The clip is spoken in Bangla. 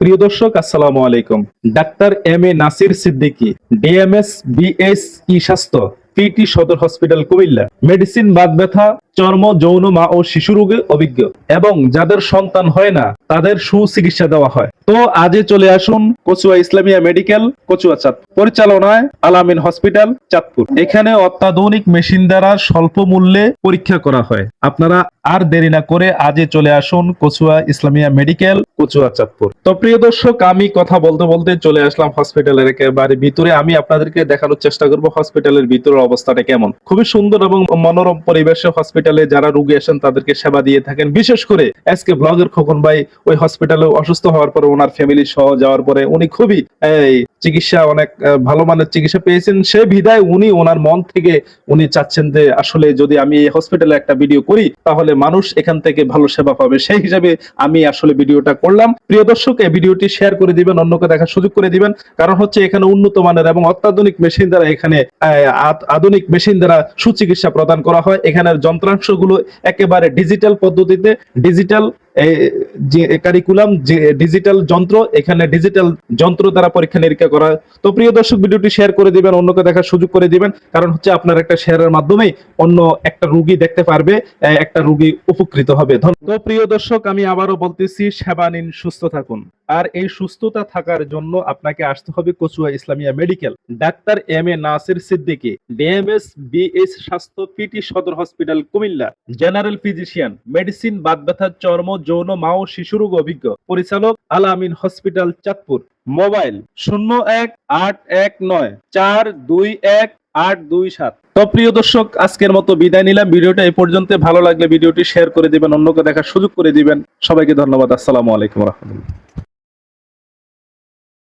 প্রিয় দর্শক, আসসালামু আলাইকুম। Doctor M A Nasir Siddiqui, DMS BS ই স্বাস্থ্য পিটি সদর হসপিটাল কুমিল্লা। মেডিসিন বাদ ব্যথা চর্ম, যৌন, মা ও শিশু রোগে অভিজ্ঞ এবং যাদের সন্তান হয় না, তাদের সুচিকিৎসা দেওয়া হয়। তো আজই চলে আসুন কচুয়া ইসলামিয়া মেডিকেল, কচুয়া চাঁদপুর পরিচালনায় আলামিন হসপিটাল, চাঁদপুর। এখানে অত্যাধুনিক মেশিন দ্বারা স্বল্প মূল্যে পরীক্ষা করা হয়। আপনারা আর দেরি না করে আজই চলে আসুন কচুয়া ইসলামিয়া মেডিকেল, কচুয়া চাঁদপুর। তো প্রিয় দর্শক, আমি কথা বলতে বলতে চলে আসলাম হসপিটালের একেবারে ভিতরে। আমি আপনাদেরকে দেখানোর চেষ্টা করব হসপিটালের ভিতরের অবস্থাটা কেমন। খুবই সুন্দর এবং মনোরম পরিবেশে হসপিটালে যারা রোগী আসেন, তাদেরকে সেবা দিয়ে থাকেন। বিশেষ করে আজকে ব্লগের খোকন ভাই, ওই হসপিটালে অসুস্থ হওয়ার পরে ওনার ফ্যামিলি সহ যাওয়ার পরে উনি খুবই চিকিৎসা অনেক ভালো মানের চিকিৎসা পেয়েছেন। সে বিধায় উনি ওনার মন থেকে উনি চাচ্ছেন যে, আসলে যদি আমি এই হসপিটালে একটা ভিডিও করি, তাহলে মানুষ এখান থেকে ভালো সেবা পাবে। সেই হিসাবে আমি আসলে ভিডিওটা করলাম। প্রিয় দর্শক, এই ভিডিওটি শেয়ার করে দিবেন, অন্যকে দেখার সুযোগ করে দিবেন। কারণ হচ্ছে এখানে উন্নত মানের এবং অত্যাধুনিক মেশিন দ্বারা এখানে আধুনিক মেশিন দ্বারা সুচিকিৎসা প্রদান করা হয়। এখানে এখানের যন্ত্রাংশগুলো একেবারে ডিজিটাল পদ্ধতিতে ডিজিটাল কারিকুলাম ডিজিটাল যন্ত্র, এখানে ডিজিটাল যন্ত্র দ্বারা পরীক্ষা নিরীক্ষা করা। তো প্রিয় দর্শক, ভিডিওটি শেয়ার করে দিবেন, অন্যকে দেখার সুযোগ করে দিবেন। কারণ হচ্ছে আপনার একটা শেয়ারের মাধ্যমেই অন্য একটা রুগী দেখতে পারবে একটা রুগী উপকৃত হবে। তো প্রিয় দর্শক, আমি আবারও বলতেছি সেবা নিন সুস্থ থাকুন। আর এই সুস্থতা থাকার জন্য আপনাকে আসতে হবে Kachua Islamia medical. Doctor M A Nasir Siddiqui DMS BS স্বাস্থ্য পিটি সদর hospital, Comilla. General physician, medicine, Baat ব্যথা, চর্ম যৌন মা ও শিশু রোগ অভিজ্ঞ। পরিচালক আল আমিন হসপিটাল, চাঁদপুর। মোবাইল শূন্য এক আট এক নয় চার দুই এক আট দুই সাত। তো প্রিয় দর্শক, আজকের মতো বিদায় নিলাম। ভিডিওটা এই পর্যন্ত। ভালো লাগলে ভিডিওটি শেয়ার করে দিবেন। অন্যকে দেখার সুযোগ করে দিবেন। সবাইকে ধন্যবাদ। আসসালামু আলাইকুম রহমতুল্লাহ।